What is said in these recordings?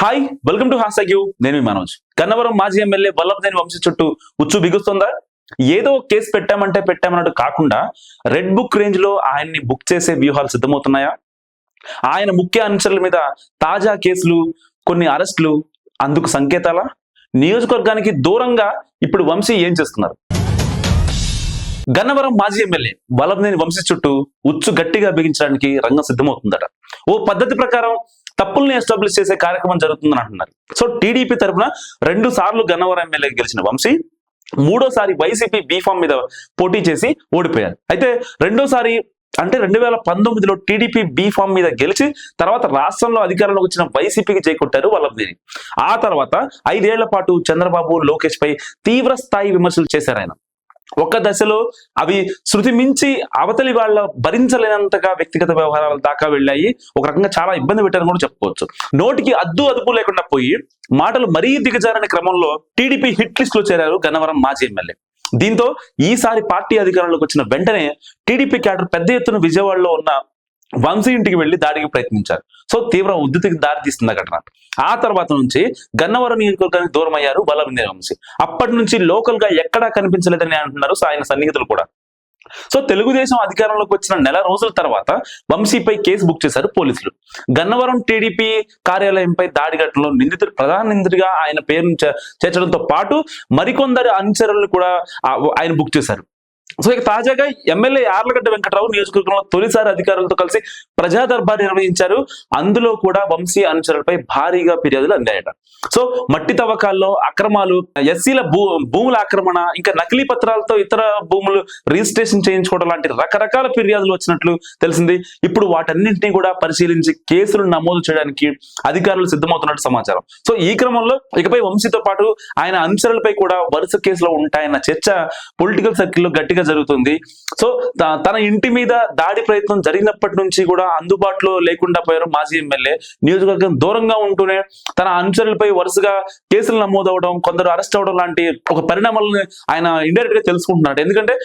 Hi welcome to hashtag you నేను మీ మనోజ్. గన్నవరం మాజీ ఎమ్మెల్యే వల్లభదేని వంశీ చుట్టూ ఉచ్చు బిగుస్తుందా? ఏదో కేసు పెట్టామంటే పెట్టామన్నట్టు కాకుండా రెడ్ బుక్ రేంజ్లో ఆయన్ని బుక్ చేసే వ్యూహాలు సిద్ధమవుతున్నాయా? ఆయన ముఖ్య అనుచరుల మీద తాజా కేసులు కొన్ని అరెస్టులు అందుకు సంకేతాలా? నియోజకవర్గానికి దూరంగా ఇప్పుడు వంశీ ఏం చేస్తున్నారు? గన్నవరం మాజీ ఎమ్మెల్యే వల్లభనేని వంశీ చుట్టూ ఉచ్చు గట్టిగా బిగించడానికి రంగం సిద్ధమవుతుందట. ఓ పద్ధతి ప్రకారం తప్పుల్ని ఎస్టాబ్లిష్ చేసే కార్యక్రమం జరుగుతుందని అంటున్నారు. సో టీడీపీ తరఫున రెండు సార్లు గన్నవరం ఎమ్మెల్యే గెలిచిన వంశీ మూడోసారి వైసీపీ బీఫామ్ మీద పోటీ చేసి ఓడిపోయారు. అయితే రెండోసారి అంటే రెండు వేల పంతొమ్మిదిలో టీడీపీ బీఫామ్ మీద గెలిచి తర్వాత రాష్ట్రంలో అధికారంలోకి వచ్చిన వైసీపీకి చేకొట్టారు వల్లభనేని. ఆ తర్వాత ఐదేళ్ళ పాటు చంద్రబాబు లోకేష్ పై తీవ్ర స్థాయి విమర్శలు చేశారు ఆయన. ఒక దశలో అవి శృతి మించి అవతలి వాళ్ళ భరించలేనంతగా వ్యక్తిగత వ్యవహారాల దాకా వెళ్ళాయి. ఒక రకంగా చాలా ఇబ్బంది పెట్టారని కూడా చెప్పుకోవచ్చు. నోటికి అద్దు అదుపు లేకుండా పోయి మాటలు మరీ దిగజారని క్రమంలో టీడీపీ హిట్ లిస్ట్లో చేరారు గన్నవరం మాజీ ఎమ్మెల్యే. దీంతో ఈసారి పార్టీ అధికారంలోకి వచ్చిన వెంటనే టీడీపీ క్యాడర్ పెద్ద ఎత్తున విజయవాడలో ఉన్న వంశీ ఇంటికి వెళ్ళి దాడికి ప్రయత్నించారు. సో తీవ్ర ఉద్ధృతికి దారి తీస్తుంది ఘటన. ఆ తర్వాత నుంచి గన్నవరం నియోజకవర్గానికి దూరం అయ్యారు బలవిందే వంశీ. అప్పటి నుంచి లోకల్గా ఎక్కడా కనిపించలేదని అంటున్నారు ఆయన సన్నిహితులు కూడా. సో తెలుగుదేశం అధికారంలోకి వచ్చిన నెల రోజుల తర్వాత వంశీపై కేసు బుక్ చేశారు పోలీసులు. గన్నవరం టీడీపీ కార్యాలయంపై దాడి ఘటనలో నిందితుడు ప్రధాన నిందితుడిగా ఆయన పేరును చేర్చడంతో పాటు మరికొందరు అనుచరులను కూడా ఆయన బుక్ చేశారు. సో ఇక తాజాగా ఎమ్మెల్యే యార్లగడ్డ వెంకటరావు నియోజకవర్గంలో తొలిసారి అధికారులతో కలిసి ప్రజా దర్బార్ నిర్వహించారు. అందులో కూడా వంశీ అనుచరులపై భారీగా ఫిర్యాదులు అందాయట. సో మట్టి తవ్వకాల్లో అక్రమాలు ఎస్సీల భూ భూముల ఆక్రమణ ఇంకా నకిలీ పత్రాలతో ఇతర భూములు రిజిస్ట్రేషన్ చేయించుకోవడం లాంటి రకరకాల ఫిర్యాదులు వచ్చినట్లు తెలిసింది. ఇప్పుడు వాటన్నింటినీ కూడా పరిశీలించి కేసులు నమోదు చేయడానికి అధికారులు సిద్ధమవుతున్నట్టు సమాచారం. సో ఈ క్రమంలో ఇకపై వంశీతో పాటు ఆయన అనుచరులపై కూడా వరుస కేసులు ఉంటాయన్న చర్చ పొలిటికల్ సర్కిల్లో గట్టిగా జరుగుతుంది. సో తన ఇంటి మీద దాడి ప్రయత్నం జరిగినప్పటి నుంచి కూడా అందుబాటులో లేకుండా పోయారు మాజీ ఎమ్మెల్యే. నియోజకవర్గం దూరంగా ఉంటూనే తన అనుచరులపై వరుసగా కేసులు నమోదవడం కొందరు అరెస్ట్ అవడం లాంటి ఒక పరిణామాలను ఆయన ఇండైరెక్ట్గా తెలుసుకుంటున్నాడు. ఎందుకంటే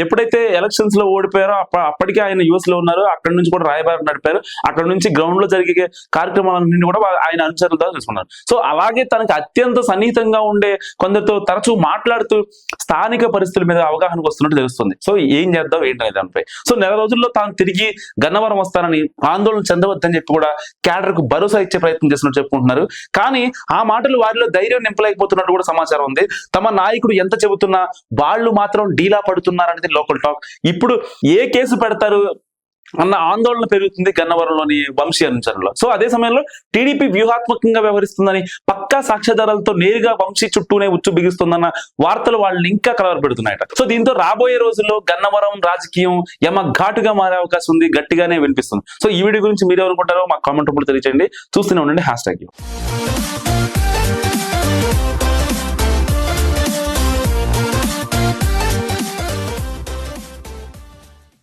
ఎప్పుడైతే ఎలక్షన్స్లో ఓడిపోయారో అప్ప- అప్పటికే ఆయన యుఎస్లో ఉన్నారు. అక్కడ నుంచి కూడా రాయబారి నడిపారు. అక్కడ నుంచి గ్రౌండ్లో జరిగే కార్యక్రమాలన్నీ కూడా ఆయన అనుచరుల ద్వారా తెలుసుకున్నారు. సో అలాగే తనకి అత్యంత సన్నిహితంగా ఉండే కొందరితో తరచూ మాట్లాడుతూ స్థానిక పరిస్థితుల మీద అవగాహనకు వస్తున్నట్టు తెలుస్తుంది. సో ఏం చేద్దాం ఏంటనే దానిపై. సో నెల రోజుల్లో తాను తిరిగి గన్నవరం వస్తానని ఆందోళన చెందవద్దని చెప్పి కూడా క్యాడర్కు భరోసా ఇచ్చే ప్రయత్నం చేస్తున్నట్టు చెప్పుకుంటున్నారు. కానీ ఆ మాటలు వారిలో ధైర్యం నింపలేకపోతున్నట్టు కూడా సమాచారం ఉంది. తమ నాయకుడు ఎంత చెబుతున్నా వాళ్ళు మాత్రం డీలా పడుతున్నారనేది లోకల్ టాక్. ఇప్పుడు ఏ కేసు పెడతారు? అన్న ఆందోళన పెరుగుతుంది గన్నవరంలోని వంశీ అనుచరులు సో అదే సమయంలో టీడీపీ వ్యూహాత్మకంగా వ్యవహరిస్తుందని పక్కా సాక్ష్యాధారాలతో నేరుగా వంశీ చుట్టూనే ఉచ్చు బిగిస్తుందన్న వార్తలు వాళ్ళని ఇంకా కలవరపెడుతున్నాయట. సో దీంతో రాబోయే రోజుల్లో గన్నవరం రాజకీయం యమ ఘాటుగా మారే అవకాశం ఉంది గట్టిగానే వినిపిస్తుంది. సో ఈ వీడియో గురించి మీరు ఎవరుకుంటారో మాకు కామెంట్ రూపంలో తెలియచేయండి. చూస్తూనే ఉండండి హ్యాష్ ట్యాగ్